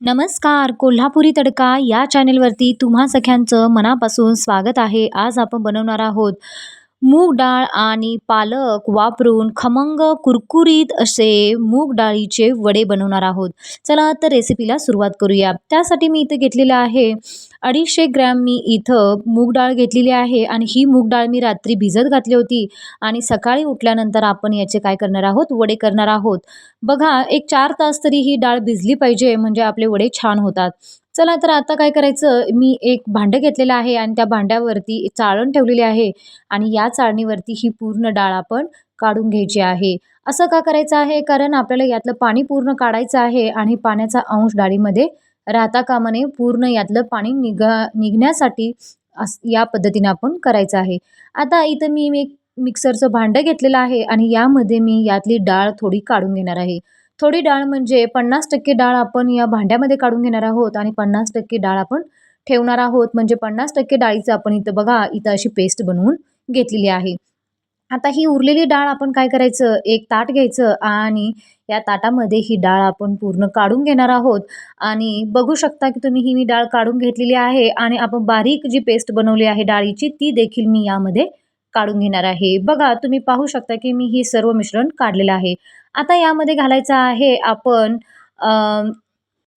नमस्कार कोल्हापुरी तडका या चॅनेलवरती तुम्हा सख्यांचं मनापासून स्वागत आहे. आज आपण बनवणार आहोत मूग डाळ आणि पालक वापरून खमंग कुरकुरीत असे मूग डाळीचे वडे बनवणार आहोत. चला तर रेसिपीला सुरुवात करूया. त्यासाठी मी इथं घेतलेलं आहे अडीचशे ग्रॅम मी इथं मूग डाळ घेतलेली आहे आणि ही मूग डाळ मी रात्री भिजत घातली होती आणि सकाळी उठल्यानंतर आपण याचे काय करणार आहोत? वडे करणार आहोत. बघा एक चार तास तरी ही डाळ भिजली पाहिजे म्हणजे आपले वडे छान होतात. चला तर आता काय करायचं? मी एक भांडं घेतलेलं आहे आणि त्या भांड्यावरती चाळण ठेवलेली आहे आणि या चाळणीवरती ही पूर्ण डाळ आपण काढून घ्यायची आहे. असं का करायचं आहे? कारण आपल्याला यातलं पाणी पूर्ण काढायचं आहे आणि पाण्याचा अंश डाळीमध्ये राहता कामाने पूर्ण यातलं पाणी निघा निघण्यासाठी अस या पद्धतीने आपण करायचं आहे. आता इथं मी एक मिक्सरचं भांडं घेतलेलं आहे आणि यामध्ये मी यातली डाळ थोडी काढून घेणार आहे. थोडी डाळ म्हणजे पन्नास टक्के डाळ आपण या भांड्यामध्ये काढून घेणार आहोत आणि पन्नास टक्के डाळ आपण ठेवणार आहोत. म्हणजे पन्नास टक्के डाळीचं आपण इथं बघा इथं अशी पेस्ट बनवून घेतलेली आहे. आता ही उरलेली डाळ आपण काय करायचं? एक ताट घ्यायचं आणि या ताटामध्ये ही डाळ आपण पूर्ण काढून घेणार आहोत. आणि बघू शकता की तुम्ही ही मी डाळ काढून घेतलेली आहे आणि आपण बारीक जी पेस्ट बनवली आहे डाळीची ती देखील मी यामध्ये काढून घेणार आहे. बघा तुम्ही पाहू शकता की मी हे सर्व मिश्रण काढलेलं आहे. आता यामध्ये घालायचं आहे आपण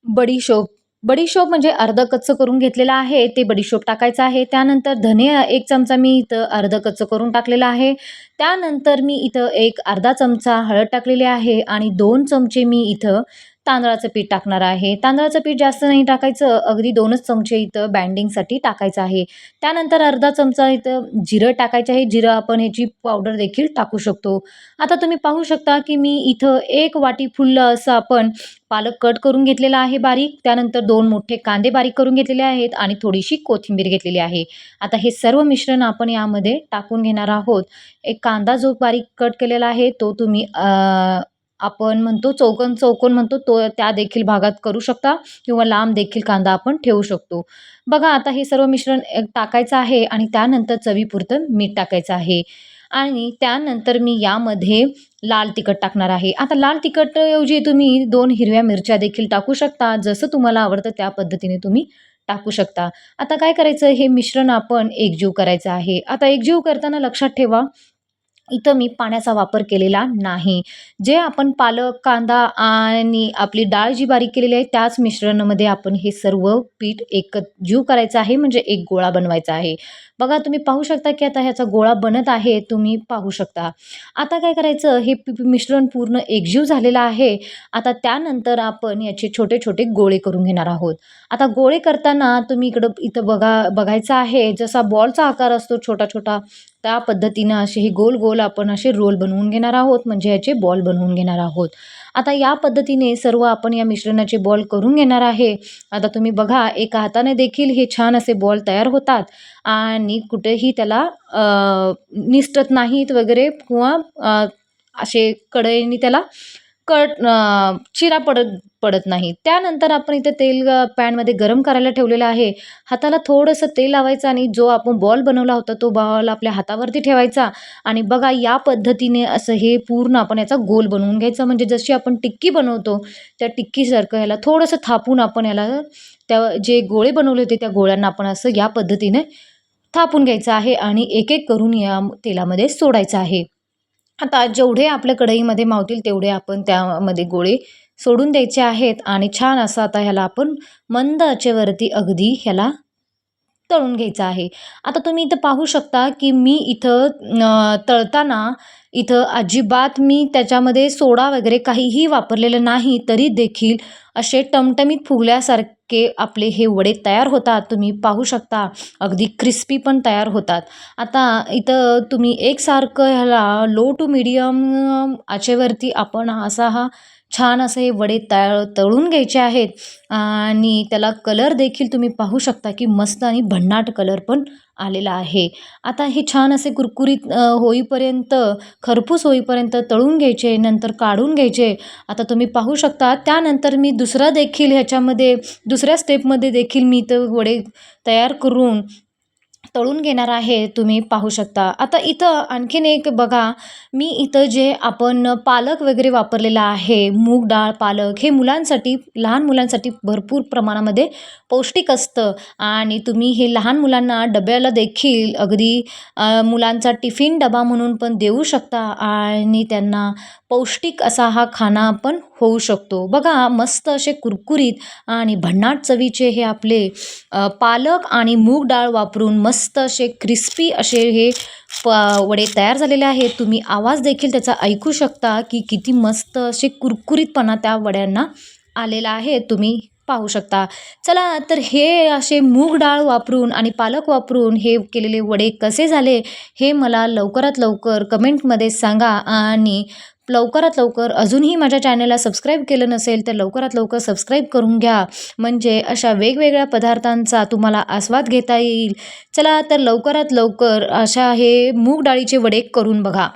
बडीशोप बडीशोप म्हणजे अर्ध कच्चं करून घेतलेलं आहे ते बडीशोप टाकायचं आहे. त्यानंतर धने एक चमचा मी इथं अर्ध कच्चं करून टाकलेलं आहे. त्यानंतर मी इथं एक अर्धा चमचा हळद टाकलेली आहे आणि दोन चमचे मी इथं तांदळाचं पीठ टाकणार आहे. तांदळाचं पीठ जास्त नाही टाकायचं अगदी दोनच चमचे इथं बँडिंगसाठी टाकायचं आहे. त्यानंतर अर्धा चमचा इथं जिरं टाकायचं आहे. जिरं आपण ह्याची पावडर देखील टाकू शकतो. आता तुम्ही पाहू शकता की मी इथं एक वाटी फुल्लं असं आपण पालक कट करून घेतलेला आहे बारीक. त्यानंतर दोन मोठे कांदे बारीक करून घेतलेले आहेत आणि थोडीशी कोथिंबीर घेतलेली आहे. आता हे सर्व मिश्रण आपण यामध्ये टाकून घेणार आहोत. एक कांदा जो बारीक कट केलेला आहे तो तुम्ही आपण म्हणतो चौकोन चौकोन म्हणतो तो त्या देखील भागात करू शकता किंवा लांब देखील कांदा आपण ठेवू शकतो. बघा आता हे सर्व मिश्रण टाकायचं आहे आणि त्यानंतर चवीपुरतं मीठ टाकायचं आहे. आणि त्यानंतर मी यामध्ये लाल तिखट टाकणार आहे. आता लाल तिखटऐवजी तुम्ही दोन हिरव्या मिरच्या देखील टाकू शकता जसं तुम्हाला आवडतं त्या पद्धतीने तुम्ही टाकू शकता. आता काय करायचं? हे मिश्रण आपण एकजीव करायचं आहे. आता एकजीव करताना लक्षात ठेवा इथं मी पाण्याचा वापर केलेला नाही. जे आपण पालक कांदा आणि आपली डाळ जी बारीक केलेली आहे त्याच मिश्रणामध्ये आपण हे सर्व पीठ एकजीव करायचं आहे म्हणजे एक गोळा बनवायचा आहे. बघा तुम्ही पाहू शकता की आता ह्याचा गोळा बनत आहे तुम्ही पाहू शकता. आता काय करायचं हे मिश्रण पूर्ण एकजीव झालेलं आहे. आता त्यानंतर आपण याचे छोटे छोटे गोळे करून घेणार आहोत. आता गोळे करताना तुम्ही इकडं इथं बघा बघायचं आहे जसा बॉलचा आकार असतो छोटा छोटा त्या पद्धतीनं असे हे गोल गोल आपण असे रोल बनवून घेणार आहोत म्हणजे याचे बॉल बनवून घेणार आहोत. आता या पद्धतीने सर्व आपण या मिश्रणाचे बॉल करून घेणार आहे. आता तुम्ही बघा एका हाताने देखील हे छान असे बॉल तयार होतात आणि कुठेही त्याला निसटत नाहीत वगैरे किंवा असे कढईने त्याला कट चिरा पडत पडत नाही. त्यानंतर आपण इथे तेल पॅनमध्ये गरम करायला ठेवलेलं आहे. हाताला थोडंसं तेल लावायचं आणि जो आपण बॉल बनवला होता तो बॉल आपल्या हातावरती ठेवायचा. आणि बघा या पद्धतीने असं हे पूर्ण आपण याचा गोल बनवून घ्यायचा. म्हणजे जशी आपण टिक्की बनवतो त्या टिक्कीसारखं ह्याला थोडंसं थापून आपण याला त्या जे गोळे बनवले होते त्या गोळ्यांना आपण असं या पद्धतीने थापून घ्यायचं आहे आणि एक एक करून या तेलामध्ये सोडायचं आहे. आता जेवढे आपल्या कढईमध्ये मावतील तेवढे आपण त्यामध्ये गोळे सोडून द्यायचे आहेत आणि छान असं आता ह्याला आपण मंद आचेवरती अगदी ह्याला तळून घ्यायचं आहे. आता तुम्ही इथं पाहू शकता की मी इथं तळताना इथं अजिबात मी त्याच्यामध्ये सोडा वगैरे काहीही वापरलेलं नाही तरी देखील असे टमटमीत फुगल्यासारखे आपले हे वडे तयार होतात. तुम्ही पाहू शकता अगदी क्रिस्पी पण तयार होतात. आता इथं तुम्ही एकसारखं ह्याला लो टू मिडियम आचेवरती आपण असा हा छान असे हे वडे तळ तळून घ्यायचे आहेत. आणि त्याला कलर देखील तुम्ही पाहू शकता की मस्त आणि भन्नाट कलर पण आलेला आहे. आता हे छान असे कुरकुरीत होईपर्यंत खरपूस होईपर्यंत तळून घ्यायचे नंतर काढून घ्यायचे. आता तुम्ही पाहू शकता त्यानंतर मी दुसरा देखील ह्याच्यामध्ये दुसऱ्या स्टेपमध्ये देखील मी तर वडे तयार करून तळून घेणार आहे तुम्ही पाहू शकता. आता इथं आणखीन एक बघा मी इथं जे आपण पालक वगैरे वापरलेला आहे मूग डाळ पालक हे मुलांसाठी लहान मुलांसाठी भरपूर प्रमाणामध्ये पौष्टिक असतं. आणि तुम्ही हे लहान मुलांना डब्याला देखील अगदी मुलांचा टिफिन डबा म्हणून पण देऊ शकता आणि त्यांना पौष्टिक असा हा खाना पण होऊ शकतो. बघा मस्त असे कुरकुरीत आणि भन्नाट चवीचे हे आपले पालक आणि मूग डाळ वापरून मस्त असे क्रिस्पी असे हे प वडे तयार झालेले आहेत. तुम्ही आवाज देखील त्याचा ऐकू शकता की किती मस्त असे कुरकुरीतपणा त्या वड्यांना आलेला आहे. तुम्ही पाहू शकता. चला तर हे असे मूग डाळ वापरून आणि पालक वापरून हे केलेले वडे कसे झाले हे मला लवकरात लवकर कमेंटमध्ये सांगा आणि लवकरात लवकर अजूनही माझ्या चॅनलला सबस्क्राईब केलं नसेल तर लवकरात लवकर सबस्क्राईब करून घ्या. म्हणजे अशा वेगवेगळ्या पदार्थांचा तुम्हाला आस्वाद घेता येईल. चला तर लवकरात लवकर अशा हे मूग डाळीचे वडे करून बघा.